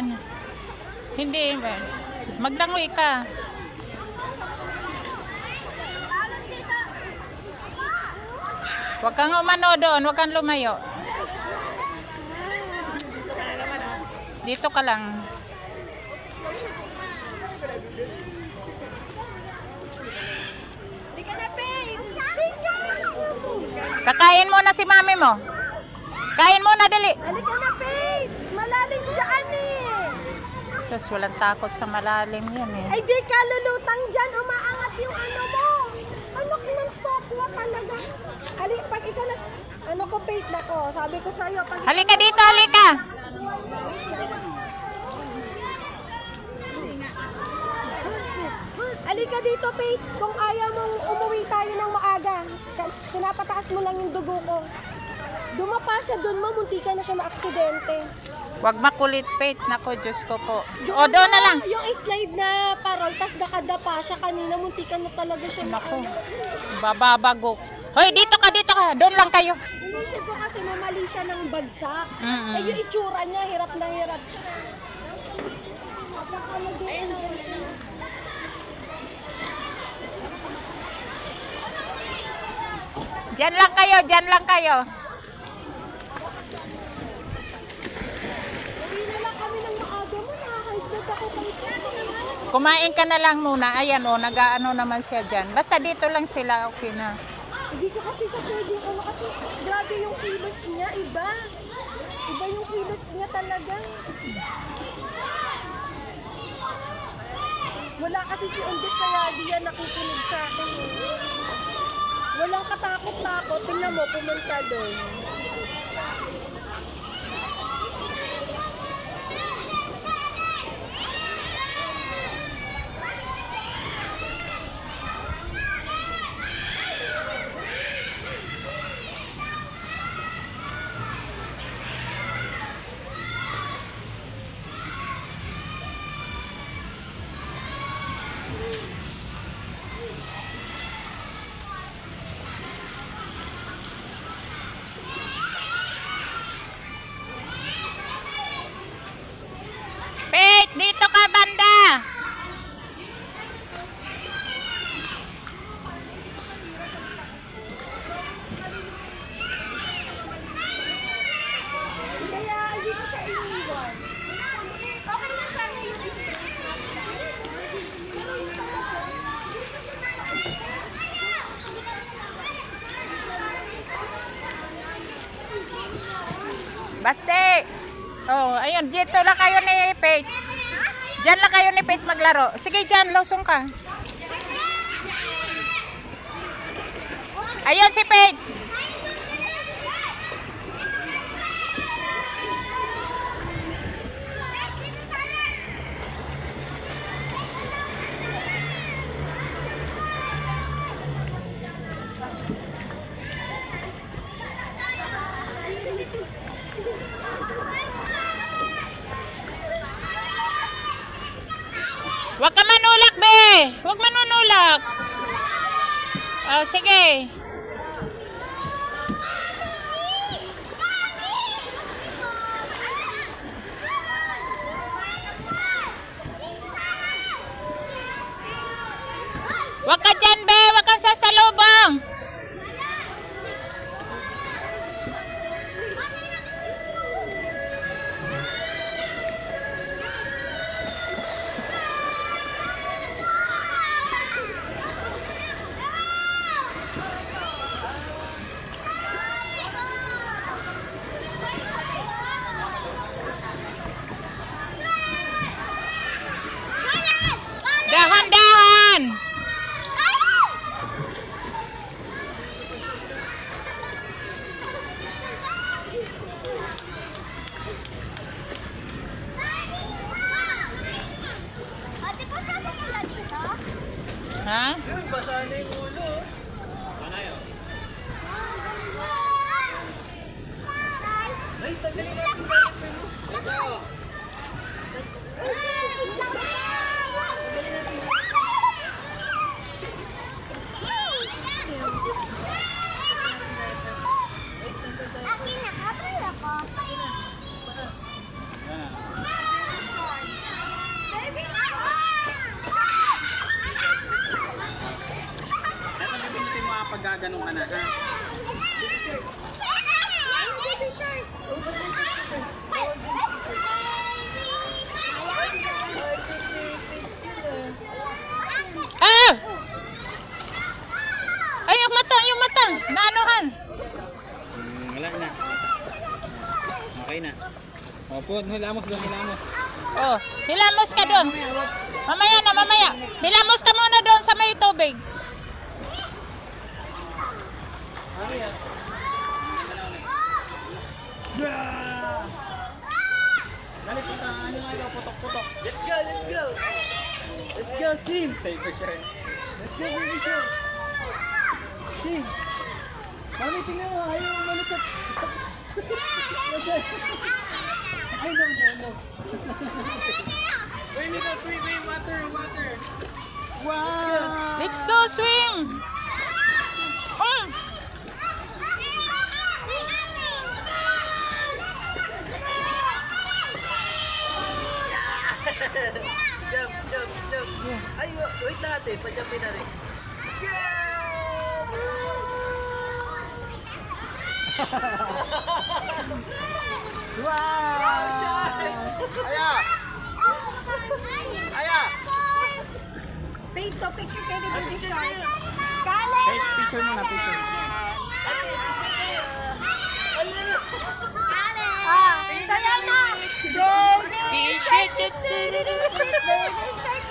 yan. Hindi. Maglangoy ka. Huwag kang umano doon. Huwag kang lumayo. Dito ka lang. Na! Kakain muna si mami mo. Kain muna, dali. Halika na, Faith! Malalim dyan eh! Sus, walang takot sa malalim yan eh. Ay, di ka lulutang dyan. Umaangat yung ano mo. Anak ng tokwa talaga. Hali, pag ikaw na... Ano ko, Faith, nako. Sabi ko sa'yo, pag... Halika dito, halika. Halika dito, Faith. Kung ayaw mong umuwi tayo ng maaga, pinapataas mo lang yung dugo ko. Dumapa siya doon mo, munti ka na siya maaksidente. Huwag makulit, Faith. Nako, Diyos ko po. O, doon na lang. Yung slide na parol, tas nakadapa siya kanina, munti ka na talaga siya Nako, maano. bababagok. Hoy, dito ka, dito ka. Doon lang kayo. Inisip ko kasi mamali siya ng bagsak. Mm-mm. Eh, yung itsura niya, hirap na hirap. Napakalagay. Diyan lang kayo, diyan lang kayo. Uwi na lang kami ng maaga mo, nakakaisbet ako kay Kumain ka na lang muna. Ayan o, nag-ano naman siya dyan. Basta dito lang sila, okay na. Hindi ko kasi sa pwede ano kasi grabe yung kilos niya, iba. Iba yung kilos niya talaga. Wala kasi si Undit kaya di yan nakikinig sa akin. eh. Walang katakot-takot. Tingnan mo, pumunta doon. Faith, dito ka, banda. Kaya hindi ko siya iniwan. Okay na sana yung Baste. Oh, ayun, dito lang kayo ni Faith. Diyan lang kayo ni Faith maglaro. Sige, diyan, lusong ka. Ayun si Faith. Huwag ka manulak, be. Huwag manunulak. Oh, sige. Huwag ka dyan, be. Huwag kang sasalubong. Ha? Yun, basa na kapag gaganong ka na, ha? Ah! Ay, yung mata, yung mata. Naanohan. Hmm, wala na. Okay na. Opo, hilamos doon, hilamos. Oh, hilamos ka doon. Mamaya na, mamaya. Hilamos ka muna doon sa may tubig. Dali, punta, ano nga daw, putok-putok. Let's go, let's go. Let's go, Sim. Paper shirt. Let's go, baby Sim. Sim. Mami, tingnan mo, ayaw muna sa... Ay, no, no, no. Wait, to swim, wait, water, water. Wow! Let's go swim. Mm. Jump, jump, jump. Ay, wait lang ate, pa-jumpin natin. Wow! Aya! Aya! Paint to picture kay Baby Shark. Scarlett! Picture mo na, picture. Ah, saya na! Baby Shark! Baby Shark!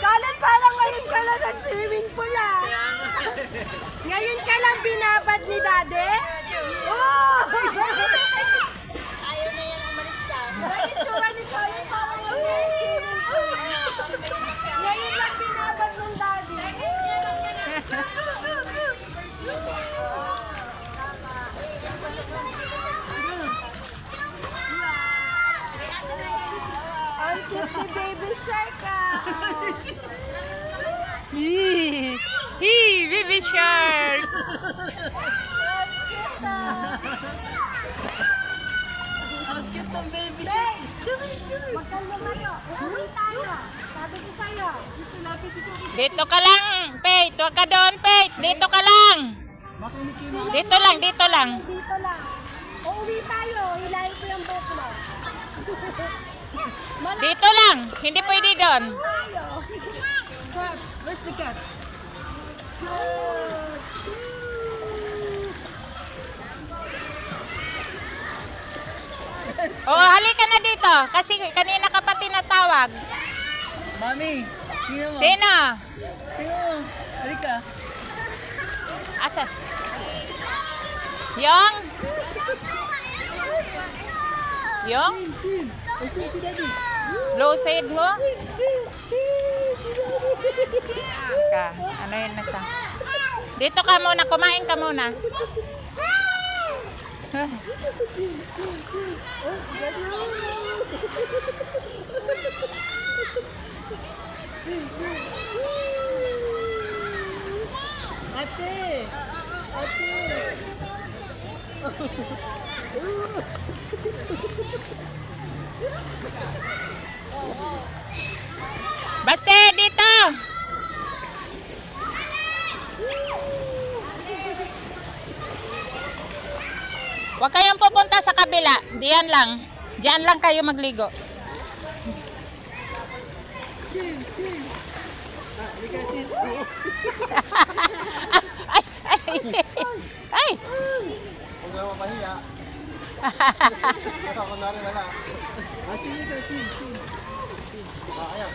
Scarlett, parang ngayon ka lang nag-swimming pool ah. Ngayon ka lang binabad ni Daddy? Oh! Ayaw na yan umalis siya. Ang itsura ni Scarlett parang ngayon nag-swimming pool. Ngayon lang binabad ng Daddy. Ang cute ni Baby Shark ah. Hee, hee, baby shark. Uuwi tayo. Sabi ko sa'yo. Dito ka lang, Pate. Huwag ka doon, Pate. Dito ka lang. Dito lang, dito lang. Dito lang. Uuwi tayo. Hilahin ko yung boat mo. Dito lang. Hindi pwede doon. Cat! Where's the cat? Oh, halika na dito. Kasi kanina ka pa tinatawag. Mami! Tingnan mo. Sino? Tingnan mo. Halika. Asa? Yung? Yung? Sim! Ay, sim si daddy. Low side mo? Ka. Ano yun na ka? Dito ka muna. Kumain ka muna. Ate! Ate! Baste, dito! Huwag kayong pupunta sa kabila. Diyan lang. Diyan lang kayo magligo. Ah, halika, Sim. ay, ay, ay. Huwag na mapahiya.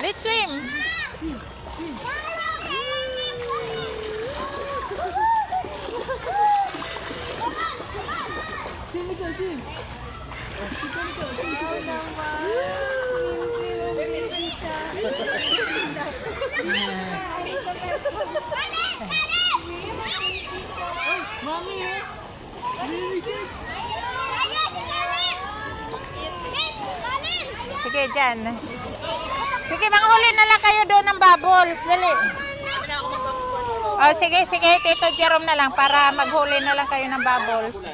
Let's swim. Sim, ikaw, Sim. Sige, dyan. Sige, manghuli na lang kayo doon ng bubbles. Dali. Oh, sige, sige. Tito Jerome na lang para maghuli na lang kayo ng bubbles.